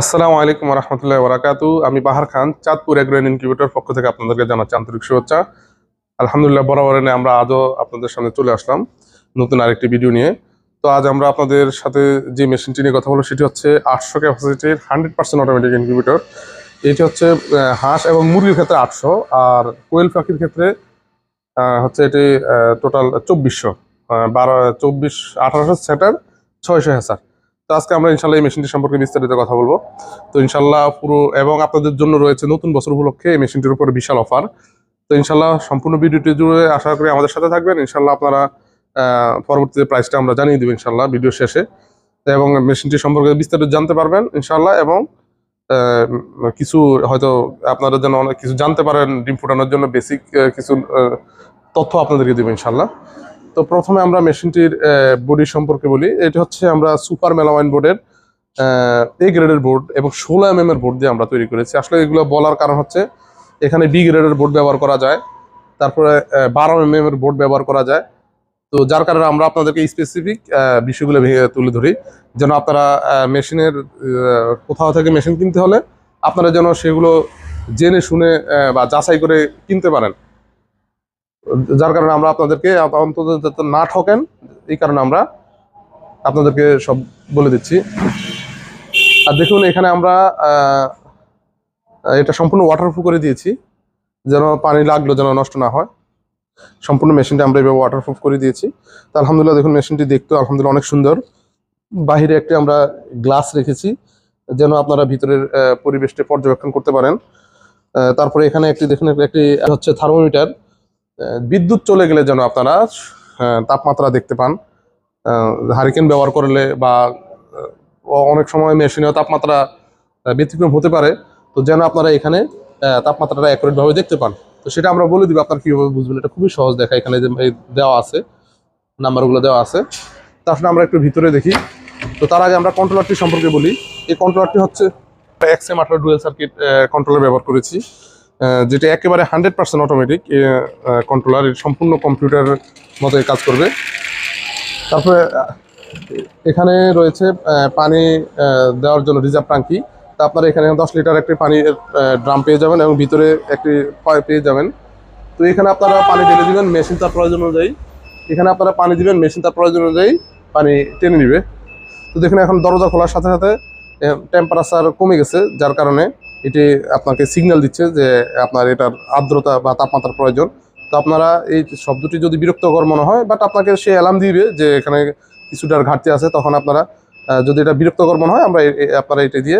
আসসালামু আলাইকুম রহমতুল্লাহ বরাকাতু আমি বাহার খান, চাঁদপুর এগ্রোয়েন ইনকিউবেটর পক্ষ থেকে আপনাদেরকে জানাচ্ছি আন্তরিক শুভেচ্ছা। আলহামদুলিল্লাহ, বরাবর এনে আমরা আজও আপনাদের সামনে চলে আসলাম নতুন আরেকটি ভিডিও নিয়ে। তো আজ আমরা আপনাদের সাথে যে মেশিনটি নিয়ে কথা বলব, সেটি হচ্ছে আটশো ক্যাপাসিটির হান্ড্রেড পার্সেন্ট অটোমেটিক ইনকিউবেটর এটি হচ্ছে হাঁস এবং মুরগির ক্ষেত্রে আটশো, আর কোয়েল পাখির ক্ষেত্রে হচ্ছে এটি টোটাল চব্বিশশো বারো, চব্বিশ, আঠারোশো সেটার ছয়শো হেসার। তো আজকে আমরা ইনশাল্লাহ এই মেশিনটি সম্পর্কে বিস্তারিত কথা বলব। তো ইনশাল্লাহ পুরো এবং আপনাদের জন্য রয়েছে নতুন বছর উপলক্ষে এই মেশিনটির উপরে বিশাল অফার। তো ইনশাল্লাহ সম্পূর্ণ ভিডিওটি জুড়ে আশা করি আমাদের সাথে থাকবেন। ইনশাল্লাহ আপনারা পরবর্তীতে প্রাইসটা আমরা জানিয়ে দেবো ইনশাল্লাহ ভিডিও শেষে। এবং মেশিনটি সম্পর্কে বিস্তারিত জানতে পারবেন ইনশাল্লাহ এবং কিছু হয়তো আপনারা যেন অনেক কিছু জানতে পারেন ডিম ফুটানোর জন্য বেসিক কিছু তথ্য আপনাদেরকে দেবো ইনশাল্লাহ। তো প্রথমে আমরা মেশিনটির বডি সম্পর্কে বলি। এটা হচ্ছে আমরা সুপার মেলামাইন বোর্ডের এ গ্রেডের বোর্ড এবং ষোলো এম এর বোর্ড দিয়ে আমরা তৈরি করেছি। আসলে এগুলো বলার কারণ হচ্ছে এখানে বি গ্রেডের বোর্ড ব্যবহার করা যায়, তারপরে বারো এম এর বোর্ড ব্যবহার করা যায়। তো যার কারণে আমরা আপনাদেরকে স্পেসিফিক বিষয়গুলো ভেঙে তুলে ধরি। যেন আপনারা মেশিনের কোথাও থেকে মেশিন কিনতে হলে আপনারা যেন সেগুলো জেনে শুনে বা যাচাই করে কিনতে পারেন। যার কারণে আমরা আপনাদেরকে অন্তত যাতে না ঠকেন, এই কারণে আমরা আপনাদেরকে সব বলে দিচ্ছি। আর দেখুন, এখানে আমরা এটা সম্পূর্ণ ওয়াটারপ্রুফ করে দিয়েছি, যেন পানি লাগল যেন নষ্ট না হয়। সম্পূর্ণ মেশিনটা আমরা এভাবে ওয়াটারপ্রুফ করে দিয়েছি। তো আলহামদুলিল্লাহ দেখুন, মেশিনটি দেখতে আলহামদুলিল্লাহ অনেক সুন্দর। বাহিরে একটি আমরা গ্লাস রেখেছি, যেন আপনারা ভিতরের পরিবেশটি পর্যবেক্ষণ করতে পারেন। তারপরে এখানে একটি, দেখুন, একটি হচ্ছে থার্মোমিটার বিদ্যুৎ চলে গেলে যেন আপনারা তাপমাত্রা দেখতে পান। হারিকেন ব্যবহার করলে বা অনেক সময় মেশিনেও তাপমাত্রা ব্যতিক্রম হতে পারে। তো যেন আপনারা এখানে তাপমাত্রাটা অ্যাকুরেট ভাবে দেখতে পান। তো সেটা আমরা বলে দিব, আপনার কীভাবে বুঝবেন? এটা খুবই সহজ দেখা এখানে যে দেওয়া আছে, নাম্বারগুলো দেওয়া আছে। তারপরে আমরা একটু ভিতরে দেখি। তো তার আগে আমরা কন্ট্রোলারটি সম্পর্কে বলি। এই কন্ট্রোলারটি হচ্ছে এক্সএম আঠারো ডুয়েল সার্কিট কন্ট্রোলার ব্যবহার করেছি। যেটা একেবারে হান্ড্রেড পার্সেন্ট অটোমেটিক কন্ট্রোলার সম্পূর্ণ কম্পিউটার মতো কাজ করবে। তারপরে এখানে রয়েছে পানি দেওয়ার জন্য রিজার্ভ ট্যাঙ্কি। তা আপনারা এখানে দশ লিটার একটি পানির ড্রাম পেয়ে যাবেন এবং ভিতরে একটি পেয়ে যাবেন। তো এখানে আপনারা পানি ঢেলে দিবেন মেশিন তার প্রয়োজন অনুযায়ী। এখানে আপনারা পানি দিবেন মেশিন তার প্রয়োজন অনুযায়ী পানি টেনে নিবে। তো দেখুন, এখন দরজা খোলার সাথে সাথে টেম্পারেচার কমে গেছে, যার কারণে এটি আপনাকে সিগন্যাল দিচ্ছে যে আপনার এটার আর্দ্রতা বা তাপমাত্রার প্রয়োজন। তো আপনারা এই শব্দটি যদি বিরক্তকর মনে হয় বাট আপনাকে সে অ্যালার্ম দিবে যে এখানে কিছুটার ঘাটতি আছে, তখন আপনারা যদি এটা বিরক্তকর মনে হয়, আমরা আপনারা এটা দিয়ে